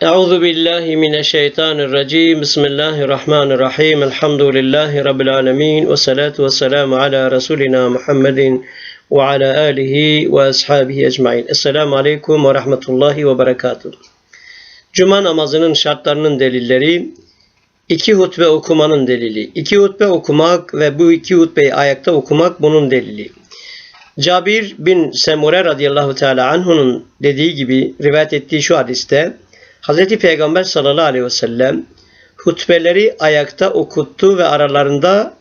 Euzu billahi mineşşeytanirracim. Bismillahirrahmanirrahim. Elhamdülillahi rabbil alamin ve salatu vesselamu ala rasulina Muhammedin ve ala alihi ve ashabihi ecmaîn. Esselamu aleyküm ve rahmetullahi ve berekatuh. Cuma namazının şartlarının delilleri iki hutbe okumanın delili. İki hutbe okumak ve bu iki hutbeyi ayakta okumak bunun delili. Cabir bin Semure radıyallahu teala anhu'nun dediği gibi rivayet ettiği şu hadiste Hazreti Peygamber sallallahu aleyhi ve sellem hutbeleri ayakta okuttu ve aralarında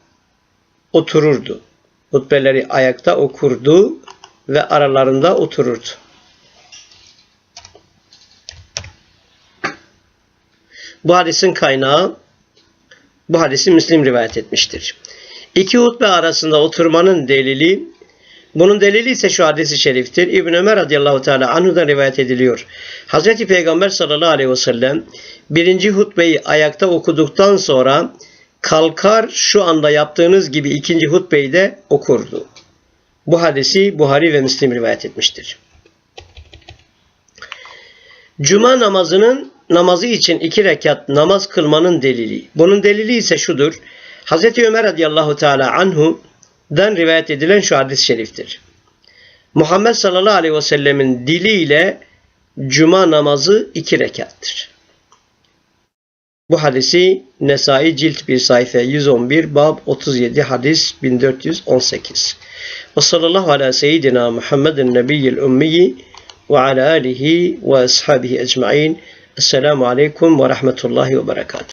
otururdu. Hutbeleri ayakta okurdu ve aralarında otururdu. Bu hadisin kaynağı bu hadisi Müslim rivayet etmiştir. İki hutbe arasında oturmanın delili bunun delili ise şu hadisi şeriftir. İbn Ömer radıyallahu teala anhudan rivayet ediliyor. Hazreti Peygamber sallallahu aleyhi ve sellem birinci hutbeyi ayakta okuduktan sonra kalkar şu anda yaptığınız gibi ikinci hutbeyi de okurdu. Bu hadisi Buhari ve Müslim rivayet etmiştir. Cuma namazının namazı için iki rekat namaz kılmanın delili. Bunun delili ise şudur. Hazreti Ömer radıyallahu teala anhu den rivayet edilen şu hadis-i şeriftir. Muhammed sallallahu aleyhi ve sellemin diliyle cuma namazı iki rekattır. Bu hadisi Nesai cilt 1 sayfa 111 bab 37 hadis 1418. Ve sallallahu ala seyyidina Muhammedin nebiyyil ummiyi ve ala alihi ve ashabihi ecma'in. Esselamu aleyküm ve rahmetullahi ve berekatuhu.